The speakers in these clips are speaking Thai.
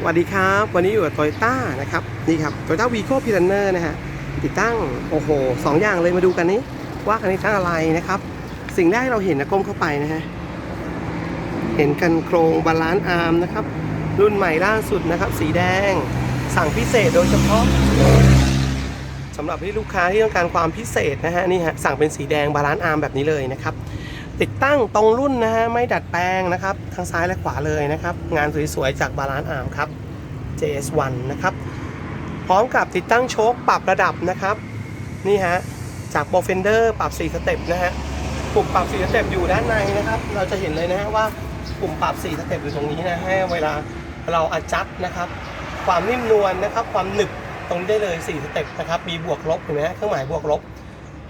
สวัสดีครับ วันนี้อยู่กับโตโยต้านะครับ นี่ครับโตโยต้าวีโก้พีรันเนอร์นะฮะ ติดตั้ง โอ้โหสองอย่างเลยมาดูกันนี้ ว่าคันนี้ตั้งอะไรนะครับ สิ่งแรกเราเห็นนะก้มเข้าไปนะฮะ เห็นกันโครงบาลานซ์อาร์มนะครับ รุ่นใหม่ล่าสุดนะครับ สีแดง สั่งพิเศษโดยเฉพาะสำหรับที่ลูกค้าที่ต้องการความพิเศษนะฮะนี่ฮะสั่งเป็นสีแดงบาลานซ์อาร์มแบบนี้เลยนะครับ ติดตั้งตรงรุ่นนะฮะไม่ดัดแปลงนะครับทั้งซ้ายและขวาเลยนะครับ งานสวยๆ จากบาลานซ์อาร์มครับ JS1 นะครับ พร้อมกับติดตั้งโชคปรับระดับนะครับ นี่ฮะ จากโปรเฟนเดอร์ปรับ 4 สเต็ปนะฮะปุ่มปรับ 4 สเต็ปอยู่ด้านในนะครับ เราจะเห็นเลยนะฮะว่าปุ่มปรับ 4 สเต็ปอยู่ตรงนี้นะให้เวลาเราอัดจัดนะครับ ความนิ่มนวลนะครับ ความหนึบตรงนี้ได้เลย 4 สเต็ปนะครับมีบวกลบเห็นไหมฮะเครื่องหมายบวกลบ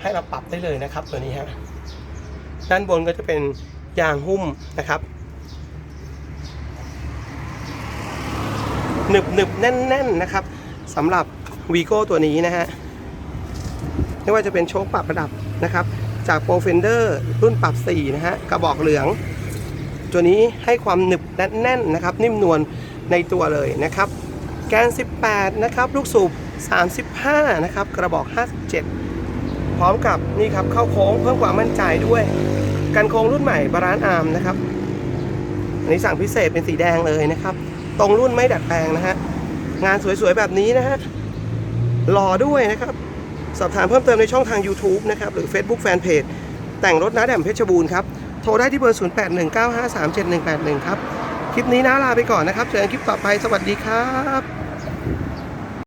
ให้เราปรับได้เลยนะครับตัวนี้ฮะ ด้านบนก็จะเป็นยางหุ้มนะครับหนึบหนึบแน่นแน่นนะครับสำหรับวีโก้ตัวนี้นะฮะไม่ว่าจะเป็นโชคปรับระดับนะครับ จากโปรเฟนเดอร์รุ่นปรับ4นะฮะกระบอกเหลือง ตัวนี้ให้ความหนึบและแน่นนะครับ นิ่มนวลในตัวเลยนะครับ แกน 18 นะครับ ลูกสูบ 35 นะครับ กระบอก 57 พร้อมกับนี่ครับเข้าโค้งเพิ่มความมั่นใจด้วย กันโค้งรุ่นใหม่บาลานอาร์มนะครับอันนี้สั่งพิเศษเป็นสีแดงเลยนะครับ ตรงรุ่นไม่ดัดแปลงนะฮะงานสวยๆแบบนี้นะฮะหล่อด้วยนะครับ สอบถามเพิ่มเติมในช่องทาง YouTube นะครับ หรือ Facebook Fanpage แต่งรถน้าแดมเพชรบูรณ์ครับ โทรได้ที่เบอร์ 0819537181 ครับ คลิปนี้น้าลาไปก่อนนะครับ เจอกันคลิปต่อไปสวัสดีครับ